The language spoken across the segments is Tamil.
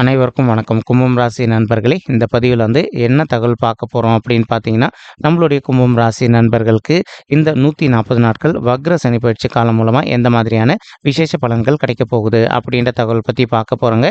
அனைவருக்கும் வணக்கம். கும்பம் ராசி நண்பர்களே இந்த பதிவில் வந்து என்ன தகவல் பார்க்க போகிறோம் அப்படின்னு பார்த்தீங்கன்னா நம்மளுடைய கும்பம் ராசி நண்பர்களுக்கு இந்த நூற்றி நாற்பது நாட்கள் வக்ர சனி பயிற்சி காலம் மூலமாக எந்த மாதிரியான விசேஷ பலன்கள் கிடைக்க போகுது அப்படின்ற தகவல் பற்றி பார்க்க போகிறோங்க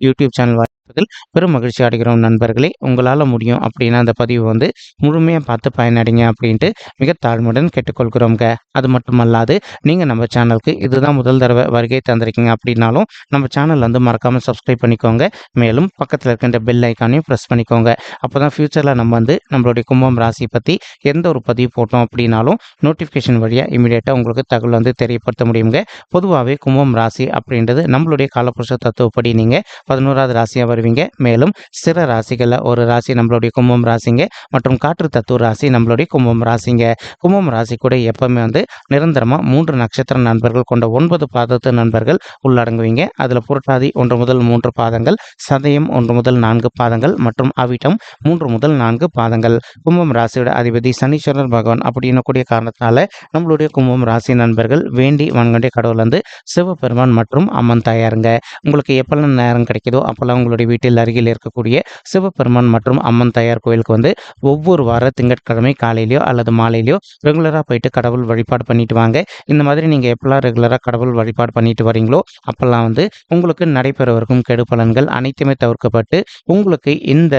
யூடியூப் சேனல் வாய்ப்பதில் பெரும் மகிழ்ச்சி அடைகிறோம் நண்பர்களே. உங்களால் முடியும் அப்படின்னா அந்த பதிவு வந்து முழுமையாக பார்த்து பயனடைங்க அப்படின்ட்டு மிக தாழ்மையுடன் கேட்டுக்கொள்கிறோங்க அது மட்டுமல்லாது நீங்கள் நம்ம சேனலுக்கு இதுதான் முதல் தடவை வருகை தந்திருக்கீங்க அப்படின்னாலும் நம்ம சேனல் வந்து மறக்காமல் சப்ஸ்கிரைப் பண்ணிக்கோங்க. மேலும் பக்கத்தில் இருக்கின்ற பெல் ஐக்கானையும் ப்ரெஸ் பண்ணிக்கோங்க. அப்போ தான் ஃப்யூச்சரில் நம்ம வந்து நம்மளுடைய கும்பம் ராசி பற்றி எந்த ஒரு பதிவு போட்டோம் அப்படின்னாலும் நோட்டிஃபிகேஷன் வழியாக இமீடியட்டாக உங்களுக்கு தகவல் வந்து தெரியப்படுத்த முடியுங்க பொதுவாகவே கும்பம் ராசி அப்படின்றது நம்மளுடைய காலப்புருஷ தத்துவப்படி நீங்கள் பதினோராவது ராசியாக வருவீங்க. மேலும் சிற ராசிகளில் ஒரு ராசி நம்மளுடைய கும்பம் ராசிங்க மற்றும் காற்று தத்துவ ராசி நம்மளுடைய கும்பம் ராசிங்க. கும்பம் ராசி கூட எப்பவுமே வந்து நிரந்தரமாக மூன்று நட்சத்திர நண்பர்கள் கொண்ட ஒன்பது பாதத்து நண்பர்கள் உள்ளடங்குவீங்க. அதில் புரட்டாதி ஒன்று முதல் மூன்று பாதங்கள் சதயம் ஒன்று முதல் நான்கு பாதங்கள் மற்றும் அவிட்டம் மூன்று முதல் நான்கு பாதங்கள். கும்பம் ராசியோட அதிபதி சனீஸ்வரர் பகவான் அப்படின்னு கூடிய காரணத்தினால நம்மளுடைய கும்பம் ராசி நண்பர்கள் வேண்டி வணங்கண்டிய கடவுள் வந்து சிவபெருமான் மற்றும் அம்மன் தாயாருங்க. உங்களுக்கு எப்பெல்லாம் நேரம் கிடைக்குதோ அப்போல்லாம் உங்களுடைய வீட்டில் அருகில் இருக்கக்கூடிய சிவபெருமான் மற்றும் அம்மன் தயார் கோயிலுக்கு வந்து ஒவ்வொரு வார திங்கட்கிழமை காலையிலையோ அல்லது மாலையிலையோ ரெகுலராக போயிட்டு கடவுள் வழிபாடு பண்ணிட்டு வாங்க. இந்த மாதிரி நீங்கள் எப்பெல்லாம் ரெகுலராக கடவுள் வழிபாடு பண்ணிட்டு வரீங்களோ அப்போல்லாம் வந்து உங்களுக்கு நடைபெறவிருக்கும் கெடு பலன்கள் அனைத்துமே தவிர்க்கப்பட்டு உங்களுக்கு இந்த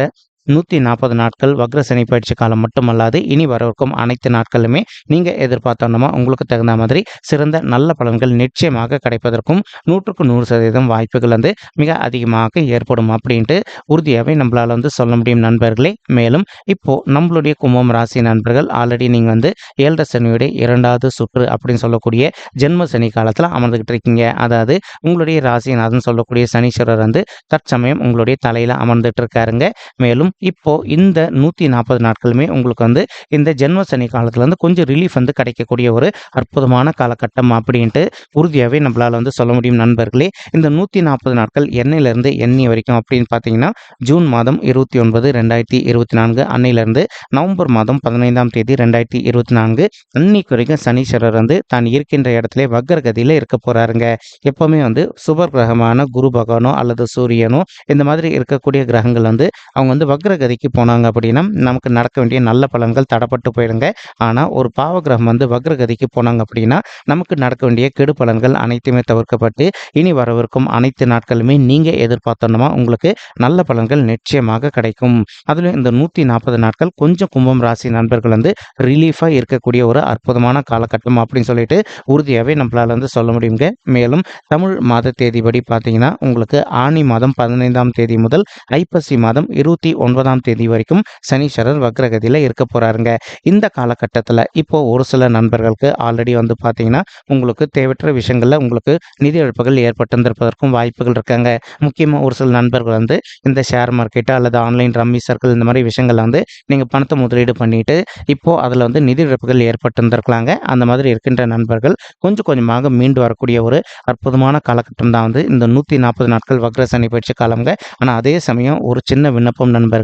நூற்றி நாற்பது நாட்கள் வக்ர சனி பயிற்சி காலம் மட்டுமல்லாது இனி வரவிருக்கும் அனைத்து நாட்களுமே நீங்கள் எதிர்பார்த்தோன்னா உங்களுக்கு தகுந்த மாதிரி சிறந்த நல்ல பலன்கள் நிச்சயமாக கிடைப்பதற்கும் நூற்றுக்கு நூறு சதவீதம் வாய்ப்புகள் வந்து மிக அதிகமாக ஏற்படும் அப்படின்ட்டு உறுதியாகவே நம்மளால் வந்து சொல்ல முடியும் நண்பர்களே. மேலும் இப்போ நம்மளுடைய கும்பம் ராசி நண்பர்கள் ஆல்ரெடி நீங்கள் வந்து ஏழரை சனியுடைய இரண்டாவது சுற்று அப்படின்னு சொல்லக்கூடிய ஜென்ம சனி காலத்தில் அமர்ந்துகிட்டு இருக்கீங்க. அதாவது உங்களுடைய ராசிநாதன் சொல்லக்கூடிய சனீஸ்வரர் வந்து தற்சமயம் உங்களுடைய தலையில் அமர்ந்துட்டு இருக்காருங்க. மேலும் இப்போ இந்த நூற்றி நாற்பது நாட்களுமே உங்களுக்கு வந்து இந்த ஜென்ம சனி காலத்தில் வந்து கொஞ்சம் ரிலீஃப் வந்து கிடைக்கக்கூடிய ஒரு அற்புதமான காலகட்டம் அப்படின்ட்டு உறுதியாகவே நம்மளால் வந்து சொல்ல முடியும் நண்பர்களே. இந்த நூற்றி நாற்பது நாட்கள் எண்ணெயிலேருந்து எண்ணெய் வரைக்கும் அப்படின்னு பார்த்தீங்கன்னா ஜூன் மாதம் இருபத்தி ஒன்பது ரெண்டாயிரத்தி இருபத்தி நான்கு அன்னையிலேருந்து நவம்பர் மாதம் பதினைந்தாம் தேதி ரெண்டாயிரத்தி இருபத்தி நான்கு அன்னைக்கு வரைக்கும் சனீஸ்வரர் வந்து தான் இருக்கின்ற இடத்துல வக்கரகதியில் இருக்க போகிறாருங்க எப்போவுமே வந்து சுபர் கிரகமான குரு பகவானோ அல்லது சூரியனோ இந்த மாதிரி இருக்கக்கூடிய கிரகங்கள் வந்து அவங்க வந்து வக்ரகதிக்கு போனாங்க அப்படின்னா நமக்கு நடக்க வேண்டிய நல்ல பலன்கள் தடப்பட்டு போயிடுங்க. ஆனால் ஒரு பாவகிரகம் வந்து வக்ரகதிக்கு போனாங்க அப்படின்னா நமக்கு நடக்க வேண்டிய கெடு பலன்கள் அனைத்துமே தவிர்க்கப்பட்டு இனி வரவிருக்கும் அனைத்து நாட்களுமே நீங்கள் எதிர்பார்த்தோன்னா உங்களுக்கு நல்ல பலன்கள் நிச்சயமாக கிடைக்கும். அதில் இந்த நூற்றி நாற்பது நாட்கள் கொஞ்சம் கும்பம் ராசி நண்பர்கள் வந்து ரிலீஃபாக இருக்கக்கூடிய ஒரு அற்புதமான காலகட்டம் அப்படின்னு சொல்லிட்டு உறுதியாகவே நம்மளால் வந்து சொல்ல முடியுங்க. மேலும் தமிழ் மாத தேதிப்படி பார்த்தீங்கன்னா உங்களுக்கு ஆணி மாதம் பதினைந்தாம் தேதி முதல் ஐப்பசி மாதம் இருபத்தி ஒன்பதாம் தேதி வரைக்கும் சனீஸ்வரர் வக்ரகதியில் இருக்க போகிறாருங்க இந்த காலகட்டத்தில் இப்போ ஒரு சில நண்பர்களுக்கு ஆல்ரெடி வந்து பார்த்தீங்கன்னா உங்களுக்கு தேவையற்ற விஷயங்களில் உங்களுக்கு நிதி இழப்புகள் ஏற்பட்டிருந்திருப்பதற்கும் வாய்ப்புகள் இருக்காங்க. முக்கியமாக ஒரு சில நண்பர்கள் வந்து இந்த ஷேர் மார்க்கெட்டு அல்லது ஆன்லைன் ரம்மி சர்க்கிள் இந்த மாதிரி விஷயங்கள்ல வந்து நீங்கள் பணத்தை முதலீடு பண்ணிட்டு இப்போ அதில் வந்து நிதி இழப்புகள் ஏற்பட்டிருந்திருக்கலாங்க. அந்த மாதிரி இருக்கின்ற நண்பர்கள் கொஞ்சம் கொஞ்சமாக மீண்டு வரக்கூடிய ஒரு அற்புதமான காலகட்டம் தான் வந்து இந்த நூற்றி நாற்பது நாட்கள் வக்ர சனி பயிற்சி காலங்க ஆனால் அதே சமயம் ஒரு சின்ன விண்ணப்பம் நண்பர்கள்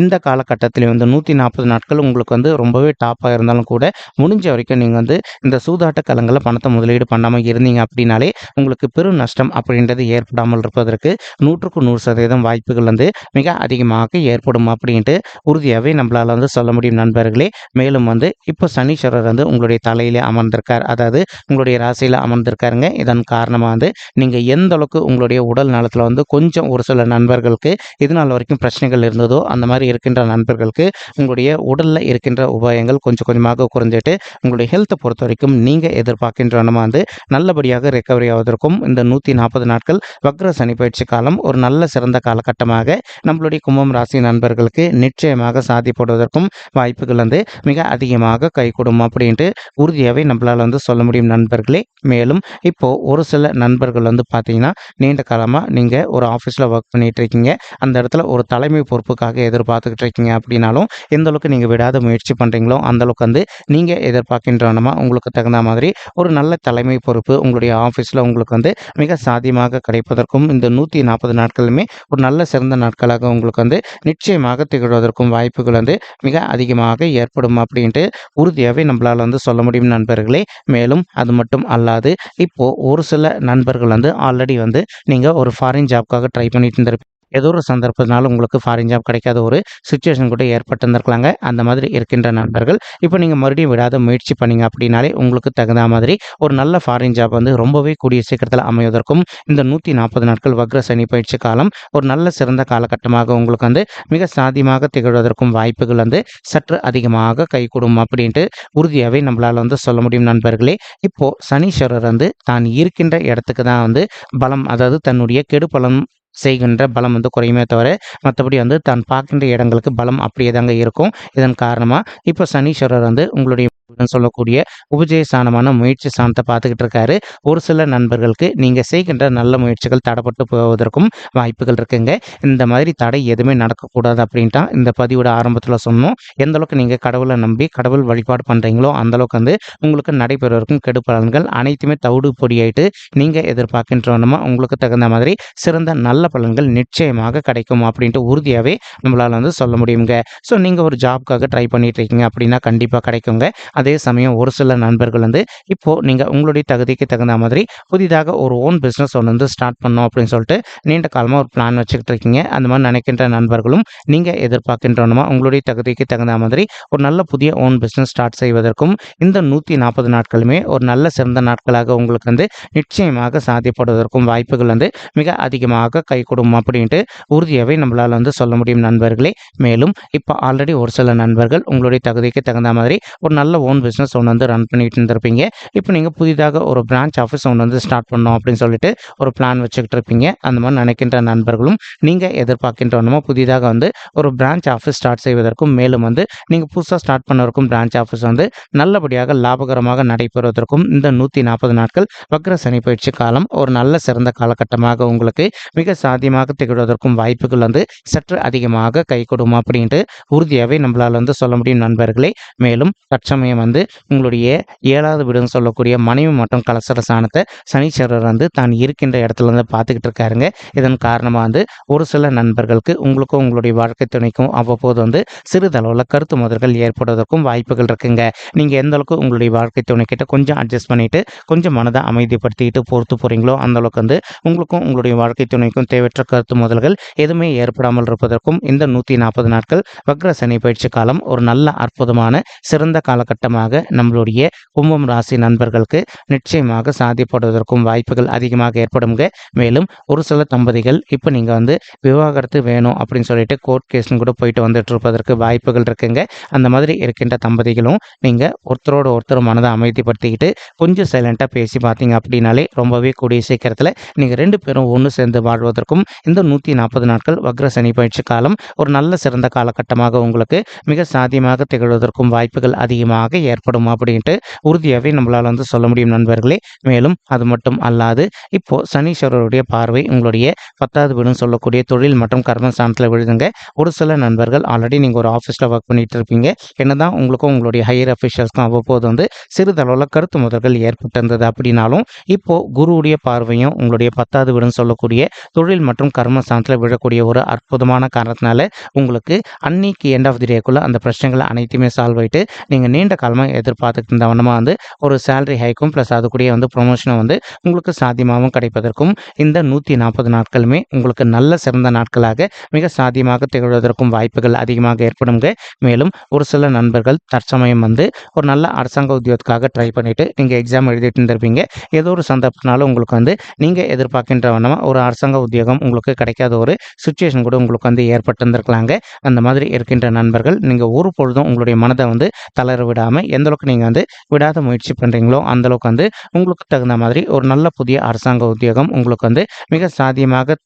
இந்த காலகட்டத்தில் வந்து நூற்றி நாற்பது நாட்கள் உங்களுக்கு வந்து ரொம்பவே டாப்பாக இருந்தாலும் கூட முடிஞ்ச வரைக்கும் நீங்கள் வந்து இந்த சூதாட்ட கலங்களில் பணத்தை முதலீடு பண்ணாமல் இருந்தீங்க அப்படின்னாலே உங்களுக்கு பெரும் நஷ்டம் அப்படின்றது ஏற்படாமல் இருப்பதற்கு நூற்றுக்கு நூறு சதவீதம் வாய்ப்புகள் வந்து மிக அதிகமாக ஏற்படும் அப்படின்ட்டு உறுதியாகவே நம்மளால் வந்து சொல்ல முடியும் நண்பர்களே. மேலும் வந்து இப்போ சனீஸ்வரர் வந்து உங்களுடைய தலையிலே அமர்ந்திருக்கார். அதாவது உங்களுடைய ராசியில் அமர்ந்திருக்காருங்க. இதன் காரணமாக வந்து நீங்கள் எந்த அளவுக்கு உங்களுடைய உடல் நலத்தில் வந்து கொஞ்சம் ஒரு சில நண்பர்களுக்கு இது நாள் வரைக்கும் பிரச்சனைகள் இருந்ததோ அந்த மாதிரி இருக்கின்ற நண்பர்களுக்கு உங்களுடைய உடலில் இருக்கின்ற உபாயங்கள் கொஞ்சம் கொஞ்சமாக குறைஞ்சிட்டு உங்களுடைய ஹெல்த்தை பொறுத்த வரைக்கும் நீங்கள் எதிர்பார்க்கின்ற நம்ம வந்து நல்லபடியாக ரெக்கவரி ஆவதற்கும் இந்த நூற்றி நாற்பது நாட்கள் வக்ர சனி பயிற்சி காலம் ஒரு நல்ல சிறந்த காலகட்டமாக நம்மளுடைய கும்பம் ராசி நண்பர்களுக்கு நிச்சயமாக சாதிப்படுவதற்கும் வாய்ப்புகள் வந்து மிக அதிகமாக கைகூடும் அப்படின்ட்டு உறுதியாகவே நம்மளால் வந்து சொல்ல முடியும் நண்பர்களே. மேலும் இப்போது ஒரு சில நண்பர்கள் வந்து பார்த்தீங்கன்னா நீண்ட காலமாக நீங்கள் ஒரு ஆஃபீஸில் ஒர்க் பண்ணிகிட்டு இருக்கீங்க. அந்த இடத்துல ஒரு தலைமை பொறுப்புக்காக எதிர்பார்த்துக்கிட்டு இருக்கீங்க அப்படின்னாலும் எந்த அளவுக்கு நீங்கள் விடாத முயற்சி பண்ணுறீங்களோ அந்தளவுக்கு வந்து நீங்கள் எதிர்பார்க்கின்றனமா உங்களுக்கு தகுந்த மாதிரி ஒரு நல்ல தலைமை பொறுப்பு உங்களுடைய ஆஃபீஸில் உங்களுக்கு வந்து மிக சாத்தியமாக கிடைப்பதற்கும் இந்த நூற்றி நாற்பது நாட்களுமே ஒரு நல்ல சிறந்த நாட்களாக உங்களுக்கு வந்து நிச்சயமாக திகழ்வதற்கும் வாய்ப்புகள் வந்து மிக அதிகமாக ஏற்படும் அப்படின்ட்டு உறுதியாகவே நம்மளால் வந்து சொல்ல முடியும் நண்பர்களே. மேலும் அது மட்டும் அல்லாது இப்போது ஒரு சில நண்பர்கள் வந்து ஆல்ரெடி வந்து நீங்கள் ஒரு ஃபாரின் ஜாப்க்காக ட்ரை பண்ணிட்டு இருந்திருப்பீங்க. ஏதோ ஒரு சந்தர்ப்பத்தினால உங்களுக்கு ஃபாரின் ஜாப் கிடைக்காத ஒரு சுச்சுவேஷன் கூட ஏற்பட்டிருந்திருக்கலாங்க. அந்த மாதிரி இருக்கின்ற நண்பர்கள் இப்போ நீங்கள் மறுபடியும் விடாத முயற்சி பண்ணீங்க அப்படின்னாலே உங்களுக்கு தகுந்த மாதிரி ஒரு நல்ல ஃபாரின் ஜாப் வந்து ரொம்பவே கூடிய சீக்கிரத்தில் அமைவதற்கும் இந்த நூற்றி நாற்பது நாட்கள் வக்ர சனி பயிற்சி காலம் ஒரு நல்ல சிறந்த காலகட்டமாக உங்களுக்கு வந்து மிக சாதியமாக திகழ்வதற்கும் வாய்ப்புகள் வந்து சற்று அதிகமாக கைகூடும் அப்படின்ட்டு உறுதியாகவே நம்மளால் வந்து சொல்ல முடியும் நண்பர்களே. இப்போ சனீஸ்வரர் வந்து தான் இருக்கின்ற இடத்துக்கு தான் வந்து பலம் அதாவது தன்னுடைய கெடு பலம் செய்கின்ற பலம் வந்து குறையுமே தவிர மற்றபடி வந்து தான் பார்க்கின்ற இடங்களுக்கு பலம் அப்படியே தாங்க இருக்கும். இதன் காரணமாக இப்போ சனீஸ்வரர் வந்து உங்களுடைய சொல்லக்கூடிய உபஜய சாணமான முயற்சி ஸ்தானத்தை பார்த்துக்கிட்டு இருக்காரு. ஒரு சில நண்பர்களுக்கு நீங்கள் செய்கின்ற நல்ல முயற்சிகள் தடைப்பட்டு போவதற்கும் வாய்ப்புகள் இருக்குங்க. இந்த மாதிரி தடை எதுவுமே நடக்கக்கூடாது அப்படின்ட்டா இந்த பதிவோட ஆரம்பத்தில் சொன்னோம். எந்த அளவுக்கு நீங்கள் கடவுளை நம்பி கடவுள் வழிபாடு பண்ணுறீங்களோ அந்த அளவுக்கு வந்து உங்களுக்கு நடைபெறுவதற்கும் கெடு பலன்கள் அனைத்துமே தவிடு பொடியாயிட்டு நீங்கள் எதிர்பார்க்கின்றோமா உங்களுக்கு தகுந்த மாதிரி சிறந்த நல்ல பலன்கள் நிச்சயமாக கிடைக்கும் அப்படின்ட்டு உறுதியாகவே நம்மளால் வந்து சொல்ல முடியுங்க. ஸோ நீங்கள் ஒரு ஜாப்க்காக ட்ரை பண்ணிட்டு இருக்கீங்க அப்படின்னா கண்டிப்பாக கிடைக்குங்க. அதே சமயம் ஒரு சில நண்பர்கள் வந்து இப்போது நீங்கள் உங்களுடைய தகுதிக்கு தகுந்த மாதிரி புதிதாக ஒரு ஓன் பிஸ்னஸ் ஒன்று வந்து ஸ்டார்ட் பண்ணோம் அப்படின்னு சொல்லிட்டு நீண்ட காலமாக ஒரு பிளான் வச்சுக்கிட்டு இருக்கீங்க. அந்த மாதிரி நினைக்கின்ற நண்பர்களும் நீங்கள் எதிர்பார்க்கின்றனுமா உங்களுடைய தகுதிக்கு தகுந்த மாதிரி ஒரு நல்ல புதிய ஓன் பிஸ்னஸ் ஸ்டார்ட் செய்வதற்கும் இந்த நூற்றி நாற்பது நாட்களுமே ஒரு நல்ல சிறந்த நாட்களாக உங்களுக்கு வந்து நிச்சயமாக சாத்தியப்படுவதற்கும் வாய்ப்புகள் வந்து மிக அதிகமாக கைகூடும் அப்படின்ட்டு உறுதியாகவே நம்மளால் வந்து சொல்ல முடியும் நண்பர்களே. மேலும் இப்போ ஆல்ரெடி ஒரு சில நண்பர்கள் உங்களுடைய தகுதிக்கு தகுந்த மாதிரி ஒரு நல்ல ஓன் பிஸ்னஸ் ஒன்று வந்து ரன் பண்ணிகிட்டு இருந்திருப்பீங்க. இப்போ நீங்கள் புதிதாக ஒரு பிரான்ச் ஆஃபீஸ் ஒன்று வந்து ஸ்டார்ட் பண்ணோம் அப்படின்னு சொல்லிட்டு ஒரு பிளான் வச்சுக்கிட்டு இருப்பீங்க. அந்த மாதிரி நினைக்கின்ற நண்பர்களும் நீங்கள் எதிர்பார்க்கின்றனமோ புதிதாக வந்து ஒரு பிரான்ச் ஆஃபீஸ் ஸ்டார்ட் செய்வதற்கும் மேலும் வந்து நீங்கள் புதுசாக ஸ்டார்ட் பண்ணவருக்கும் பிரான்ச் ஆஃபீஸ் வந்து நல்லபடியாக லாபகரமாக நடைபெறுவதற்கும் இந்த நூற்றி நாற்பது நாட்கள் வக்ர சனி பயிற்சி காலம் ஒரு நல்ல சிறந்த காலகட்டமாக உங்களுக்கு மிக சாத்தியமாக திகழ்வதற்கும் வாய்ப்புகள் வந்து சற்று அதிகமாக கை கொடுமா அப்படின்ட்டு உறுதியாகவே நம்மளால் வந்து சொல்ல முடியும் நண்பர்களே. மேலும் தற்சமயம் வந்து உங்களுடைய ஏழாவது வீடுன்னு சொல்லக்கூடிய மனைவி மற்றும் கலசர சாணத்தை சனீஸ்வரர் வந்து தான் இருக்கின்ற இடத்துல இருந்து பார்த்துக்கிட்டு இருக்காருங்க. இதன் காரணமாக வந்து ஒரு சில நண்பர்களுக்கு உங்களுக்கும் உங்களுடைய வாழ்க்கை துணைக்கும் அவ்வப்போது வந்து சிறிதளவில் கருத்து முதல்கள் ஏற்படுவதற்கும் வாய்ப்புகள் இருக்குங்க. நீங்கள் எந்த அளவுக்கு உங்களுடைய வாழ்க்கை துணை கிட்ட கொஞ்சம் அட்ஜஸ்ட் பண்ணிட்டு கொஞ்சம் மனதை அமைதிப்படுத்திட்டு பொறுத்து போகிறீங்களோ அந்த அளவுக்கு வந்து உங்களுக்கும் உங்களுடைய வாழ்க்கை துணைக்கும் தேவையற்ற கருத்து முதல்கள் எதுவுமே ஏற்படாமல் இருப்பதற்கும் இந்த நூற்றி நாற்பது நாட்கள் வக்ர சனி பயிற்சி காலம் ஒரு நல்ல அற்புதமான சிறந்த காலகட்டமாக நம்மளுடைய கும்பம் ராசி நண்பர்களுக்கு நிச்சயமாக சாதிப்படுவதற்கும் வாய்ப்புகள் அதிகமாக ஏற்படுங்க மேலும் ஒரு சில தம்பதிகள் இப்போ நீங்கள் வந்து விவாகரத்து வேணும் அப்படின்னு சொல்லிட்டு கோர்ட் கேஸ்னு கூட போயிட்டு வந்துட்டு இருப்பதற்கு வாய்ப்புகள் இருக்குங்க. அந்த மாதிரி இருக்கின்ற தம்பதிகளும் நீங்கள் ஒருத்தரோட ஒருத்தர் மனதை அமைதிப்படுத்திக்கிட்டு கொஞ்சம் சைலண்ட்டாக பேசி பார்த்தீங்க அப்படின்னாலே ரொம்பவே கூடிய சீக்கிரத்தில் நீங்கள் ரெண்டு பேரும் ஒன்று சேர்ந்து வாழ்வதற்கும் இந்த நூற்றி நாற்பது நாட்கள் வக்ர சனி பயிற்சி காலம் ஒரு நல்ல சிறந்த காலகட்டமாக உங்களுக்கு மிக சாத்தியமாக திகழ்வதற்கும் வாய்ப்புகள் அதிகமாக ஏற்படும் அப்படின்ட்டு உறுதியாகவே நம்மளால் வந்து சொல்ல முடியும் நண்பர்களே. மேலும் அது மட்டும் அல்லாது இப்போ சனீஸ்வரருடைய பார்வை உங்களுடைய பத்தாவது வீடுன்னு சொல்லக்கூடிய தொழில் மற்றும் கர்ம ஸ்தானத்தில் விழுதுங்க. ஒரு சில நண்பர்கள் ஆல்ரெடி நீங்கள் ஒரு ஆஃபீஸில் ஒர்க் பண்ணிட்டு இருப்பீங்க. என்னதான் உங்களுக்கும் உங்களுடைய ஹையர் அஃபீஷியல்ஸ்க்கும் அவ்வப்போது வந்து சிறிதளவில் கருத்து முதல்கள் ஏற்பட்டிருந்தது அப்படின்னாலும் இப்போ குருவுடைய பார்வையும் உங்களுடைய பத்தாவது வீடுன்னு சொல்லக்கூடிய தொழில் மற்றும் கர்ம ஸ்தானத்தில் விழக்கூடிய ஒரு அற்புதமான காரணத்தினால உங்களுக்கு அன்னைக்கு எண்ட் ஆஃப் தி டேக்குள்ளே அந்த பிரச்சனைகள் அனைத்துமே சால்வ் ஆயிட்டு நீங்கள் நீண்ட காலமாக எதிர்பார்த்துட்டு இருந்த வண்ணமாக வந்து ஒரு சேலரி ஹைக்கும் ப்ளஸ் அது கூடிய வந்து ப்ரொமோஷனும் வந்து உங்களுக்கு சாத்தியமாகவும் கிடைப்பதற்கும் இந்த நூற்றி நாற்பது நாட்களுமே உங்களுக்கு நல்ல சிறந்த நாட்களாக மிக சாத்தியமாக திகழ்வதற்கும் வாய்ப்புகள் அதிகமாக ஏற்படுங்க மேலும் ஒரு சில நண்பர்கள் தற்சமயம் வந்து ஒரு நல்ல அரசாங்க உத்தியோகத்துக்காக ட்ரை பண்ணிவிட்டு நீங்கள் எக்ஸாம் எழுதிட்டு இருந்திருப்பீங்க. ஏதோ ஒரு சந்தர்ப்பத்தினால உங்களுக்கு வந்து நீங்கள் எதிர்பார்க்கின்ற வண்ணமாக ஒரு அரசாங்க உத்தியோகம் உங்களுக்கு கிடைக்காத ஒரு சுச்சுவேஷன் கூட உங்களுக்கு வந்து ஏற்பட்டிருந்திருக்கலாங்க. அந்த மாதிரி இருக்கின்ற நண்பர்கள் நீங்கள் ஒரு பொழுதும் உங்களுடைய மனதை வந்து தளர விடாமல் எந்த அளவுக்கு நீங்கள் வந்து விடாத முயற்சி பண்ணுறீங்களோ அந்த அளவுக்கு வந்து உங்களுக்கு தகுந்த மாதிரி ஒரு நல்ல புதிய அரசாங்க உத்தியோகம் உங்களுக்கு வந்து மிக சாத்தியமாக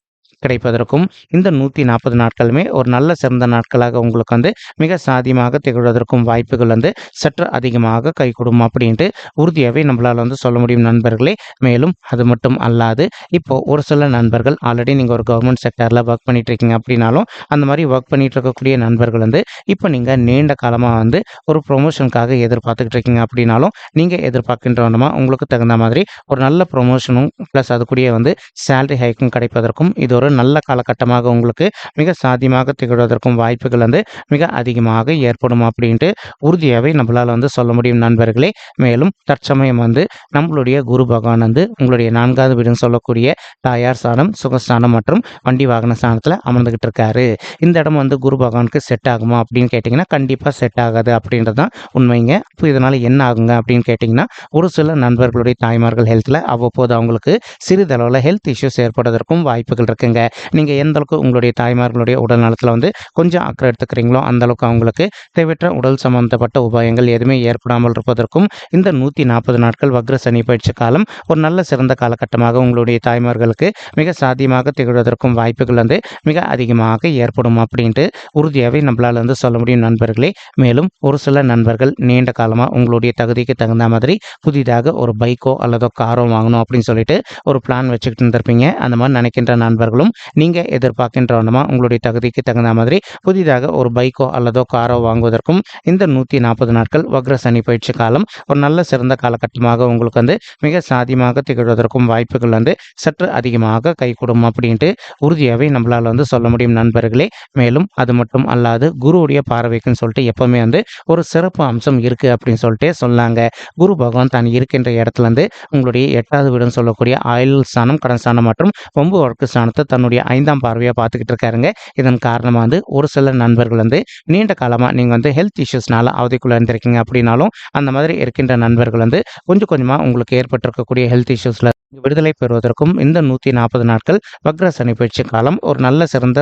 கிடைப்பதற்கும் இந்த நூற்றி நாற்பது நாட்களுமே ஒரு நல்ல சிறந்த நாட்களாக உங்களுக்கு வந்து மிக சாதியமாக திகழ்வதற்கும் வாய்ப்புகள் வந்து சற்று அதிகமாக கைகூடும் அப்படின்ட்டு உறுதியாகவே நம்மளால் வந்து சொல்ல முடியும் நண்பர்களே. மேலும் அது மட்டும் அல்லாது இப்போ ஒரு சில நண்பர்கள் ஆல்ரெடி நீங்கள் ஒரு கவர்மெண்ட் செக்டரில் ஒர்க் பண்ணிட்டு இருக்கீங்க அப்படின்னாலும் அந்த மாதிரி ஒர்க் பண்ணிட்டு இருக்கக்கூடிய நண்பர்கள் வந்து இப்போ நீங்கள் நீண்ட காலமாக வந்து ஒரு ப்ரொமோஷனுக்காக எதிர்பார்த்துக்கிட்டு இருக்கீங்க அப்படின்னாலும் நீங்கள் எதிர்பார்க்கின்றவனமா உங்களுக்கு தகுந்த மாதிரி ஒரு நல்ல ப்ரொமோஷனும் ப்ளஸ் அது வந்து சேலரி ஹைக்கும் கிடைப்பதற்கும் இது ஒரு நல்ல காலகட்டமாக உங்களுக்கு மிக சாத்தியமாக திகழ்வதற்கும் வாய்ப்புகள் வந்து மிக அதிகமாக ஏற்படும் அப்படின்ட்டு உறுதியாகவே நம்மளால் வந்து சொல்ல முடியும் நண்பர்களே. மேலும் தற்சமயம் வந்து நம்மளுடைய குரு பகவான் வந்து உங்களுடைய நான்காவது வீடுன்னு சொல்லக்கூடிய தாயார் சாணம் சுகஸ்தானம் மற்றும் வண்டி வாகன ஸ்தானத்தில் அமர்ந்துகிட்டு இருக்காரு. இந்த இடம் வந்து குரு பகவானுக்கு செட் ஆகுமா அப்படின்னு கேட்டிங்கன்னா கண்டிப்பாக செட் ஆகாது அப்படின்றது தான் உண்மைங்க. இப்போ இதனால் என்ன ஆகுங்க அப்படின்னு கேட்டிங்கன்னா ஒரு சில நண்பர்களுடைய தாய்மார்கள் ஹெல்த்தில் அவ்வப்போது அவங்களுக்கு சிறிதளவில் ஹெல்த் இஷ்யூஸ் ஏற்படுவதற்கும் வாய்ப்புகள் இருக்குங்க. நீங்கள் எந்த அளவுக்கு உங்களுடைய தாய்மார்களுடைய உடல் நலத்தில் வந்து கொஞ்சம் அக்கறை எடுத்துக்கிறீங்களோ அந்த அளவுக்கு அவங்களுக்கு தேவையற்ற உடல் சம்பந்தப்பட்ட உபாயங்கள் எதுவுமே ஏற்படாமல் இருப்பதற்கும் இந்த நூற்றி நாற்பது நாட்கள் வக்ர சனி பயிற்சி காலம் ஒரு நல்ல சிறந்த காலகட்டமாக உங்களுடைய தாய்மார்களுக்கு மிக சாத்தியமாக திகழ்வதற்கும் வாய்ப்புகள் வந்து மிக அதிகமாக ஏற்படும் அப்படின்ட்டு உறுதியாகவே நம்மளால் வந்து சொல்ல முடியும் நண்பர்களே. மேலும் ஒரு சில நண்பர்கள் நீண்ட காலமாக உங்களுடைய தகுதிக்கு தகுந்த மாதிரி புதிதாக ஒரு பைக்கோ அல்லதோ காரோ வாங்கணும் அப்படின்னு சொல்லிட்டு ஒரு பிளான் வச்சுக்கிட்டு இருந்திருப்பீங்க. அந்த மாதிரி நினைக்கின்ற நண்பர்கள் நண்பர்களும் நீங்கள் எதிர்பார்க்கின்ற வண்ணமாக உங்களுடைய தகுதிக்கு தகுந்த மாதிரி புதிதாக ஒரு பைக்கோ அல்லதோ காரோ வாங்குவதற்கும் இந்த நூற்றி நாற்பது நாட்கள் வக்ர சனி பயிற்சி காலம் ஒரு நல்ல சிறந்த காலகட்டமாக உங்களுக்கு வந்து மிக சாதியமாக திகழ்வதற்கும் வாய்ப்புகள் வந்து சற்று அதிகமாக கைகூடும் அப்படின்ட்டு உறுதியாகவே நம்மளால் வந்து சொல்ல முடியும் நண்பர்களே. மேலும் அது மட்டும் அல்லாது குருவுடைய பார்வைக்குன்னு சொல்லிட்டு எப்பவுமே வந்து ஒரு சிறப்பு அம்சம் இருக்குது அப்படின்னு சொல்லிட்டு சொல்லாங்க. குரு பகவான் தான் இருக்கின்ற இடத்துல இருந்து உங்களுடைய எட்டாவது வீடுன்னு சொல்லக்கூடிய ஆயுள் ஸ்தானம் கடன் ஸ்தானம் மற்றும் ஒம்பு வழக்கு ஸ்தானத்தை தன்னுடைய ஐந்தாம் பார்வையாக பார்த்துக்கிட்டு இருக்காருங்க. இதன் காரணமாக வந்து ஒரு சில நண்பர்கள் வந்து நீண்ட காலமாக நீங்கள் வந்து ஹெல்த் இஷ்யூஸ்னால அவதிக்குள்ளே இருந்திருக்கீங்க அப்படின்னாலும் அந்த மாதிரி இருக்கின்ற நண்பர்கள் வந்து கொஞ்சம் கொஞ்சமாக உங்களுக்கு ஏற்பட்டிருக்கக்கூடிய ஹெல்த் இஷ்யூஸில் விடுதலை பெறுவதற்கும் இந்த நூற்றி நாற்பது நாட்கள் வக்ர சனி பயிற்சி காலம் ஒரு நல்ல சிறந்த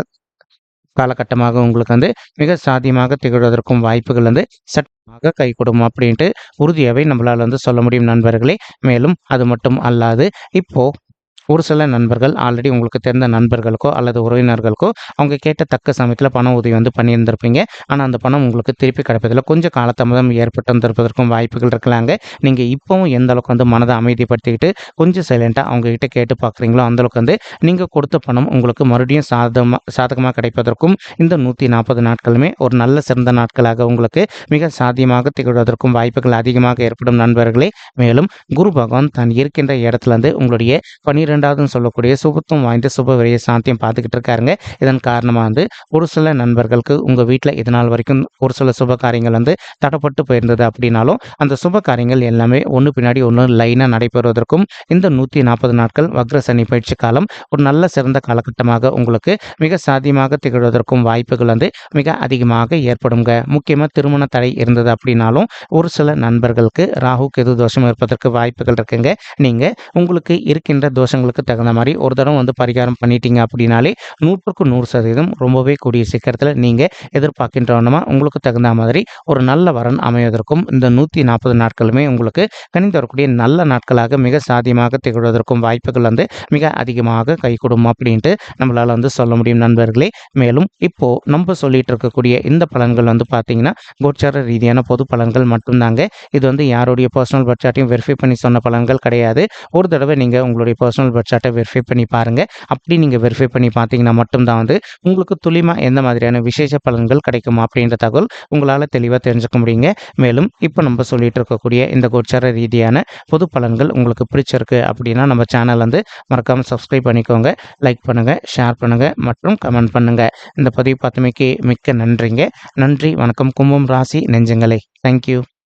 காலகட்டமாக உங்களுக்கு வந்து மிக சாத்தியமாக திகழ்வதற்கும் வாய்ப்புகள் வந்து சட்டமாக கை கொடுக்கும் அப்படின்ட்டு உறுதியாகவே நம்மளால் வந்து சொல்ல முடியும் நண்பர்களே. மேலும் அது மட்டும் அல்லாது இப்போது ஒரு சில நண்பர்கள் ஆல்ரெடி உங்களுக்கு தெரிந்த நண்பர்களுக்கோ அல்லது உறவினர்களுக்கோ அவங்க கேட்ட தக்க சமயத்தில் பண உதவி வந்து பண்ணியிருந்திருப்பீங்க. ஆனால் அந்த பணம் உங்களுக்கு திருப்பி கிடைப்பதில் கொஞ்சம் காலதாமதம் ஏற்பட்டு வந்திருப்பதற்கும் வாய்ப்புகள் இருக்கலாங்க. நீங்கள் இப்போவும் எந்த அளவுக்கு வந்து மனதை அமைதிப்படுத்திக்கிட்டு கொஞ்சம் சைலண்ட்டாக அவங்ககிட்ட கேட்டு பார்க்குறீங்களோ அந்தளவுக்கு வந்து நீங்கள் கொடுத்த பணம் உங்களுக்கு மறுபடியும் சாதகமாக சாதகமாக கிடைப்பதற்கும் இந்த நூற்றி நாற்பது நாட்களுமே ஒரு நல்ல சிறந்த நாட்களாக உங்களுக்கு மிக சாத்தியமாக திகழ்வதற்கும் வாய்ப்புகள் அதிகமாக ஏற்படும் நண்பர்களே. மேலும் குரு பகவான் தான் இருக்கின்ற இடத்துலேருந்து உங்களுடைய பனிரெண்டு இரண்டாவதுன்னு சொல்லக்கூடிய சுபத்துவம் வாய்ந்த சுப விரைய சாந்தியம் பார்த்துக்கிட்டு இருக்காருங்க. இதன் காரணமாக வந்து ஒரு சில நண்பர்களுக்கு உங்கள் வீட்டில் இதனால் வரைக்கும் ஒரு சில சுப காரியங்கள் வந்து தடப்பட்டு போயிருந்தது அப்படின்னாலும் அந்த சுப காரியங்கள் எல்லாமே ஒன்று பின்னாடி ஒன்று லைனாக நடைபெறுவதற்கும் இந்த நூற்றி நாற்பது நாட்கள் வக்ர சனி பயிற்சி காலம் ஒரு நல்ல சிறந்த காலகட்டமாக உங்களுக்கு மிக சாத்தியமாக திகழ்வதற்கும் வாய்ப்புகள் வந்து மிக அதிகமாக ஏற்படுங்க. முக்கியமாக திருமண தடை இருந்தது அப்படின்னாலும் ஒரு சில நண்பர்களுக்கு ராகு கெது தோஷம் இருப்பதற்கு வாய்ப்புகள் இருக்குங்க. நீங்கள் உங்களுக்கு இருக்கின்ற தோஷங்கள் உங்களுக்கு தகுந்த மாதிரி ஒரு தடவை வந்து பரிகாரம் பண்ணிட்டீங்க அப்படின்னாலே நூற்றுக்கு நூறு சதவீதம் ரொம்பவே கூடிய சீக்கிரத்தில் நீங்கள் எதிர்பார்க்கின்றவனமா உங்களுக்கு தகுந்த மாதிரி ஒரு நல்ல வரன் அமைவதற்கும் இந்த நூற்றி நாற்பது நாட்களுமே உங்களுக்கு கணிந்து வரக்கூடிய நல்ல நாட்களாக மிக சாத்தியமாக திகழ்வதற்கும் வாய்ப்புகள் வந்து மிக அதிகமாக கைகூடும் அப்படின்ட்டு நம்மளால் வந்து சொல்ல முடியும் நண்பர்களே. மேலும் இப்போது நம்ம சொல்லிட்டு இருக்கக்கூடிய இந்த பலன்கள் வந்து பார்த்தீங்கன்னா கோச்சார ரீதியான பொது பலன்கள் மட்டும்தாங்க. இது வந்து யாருடைய பர்சனல் பட்ஜெட்டையும் வெரிஃபை பண்ணி சொன்ன பலன்கள் கிடையாது. ஒரு தடவை நீங்கள் உங்களுடைய பர்சனல் பர்த் சார்ட்டை வெரிஃபை பண்ணி பாருங்கள் அப்படி நீங்கள் வெரிஃபை பண்ணி பார்த்தீங்கன்னா மட்டும்தான் வந்து உங்களுக்கு துளிமாக எந்த மாதிரியான விசேஷ பலன்கள் கிடைக்கும் அப்படின்ற தகவல் உங்களால் தெளிவாக தெரிஞ்சுக்க முடியுங்க. மேலும் இப்போ நம்ம சொல்லிட்டு இருக்கக்கூடிய இந்த கோச்சார ரீதியான பொது பலன்கள் உங்களுக்கு பிடிச்சிருக்கு அப்படின்னா நம்ம சேனல் வந்து மறக்காமல் சப்ஸ்கிரைப் பண்ணிக்கோங்க. லைக் பண்ணுங்கள் ஷேர் பண்ணுங்கள் மற்றும் கமெண்ட் பண்ணுங்கள் இந்த பதிவு பார்த்தமைக்கு மிக்க நன்றிங்க. நன்றி வணக்கம். கும்பம் ராசி நெஞ்சங்களே. தேங்க்யூ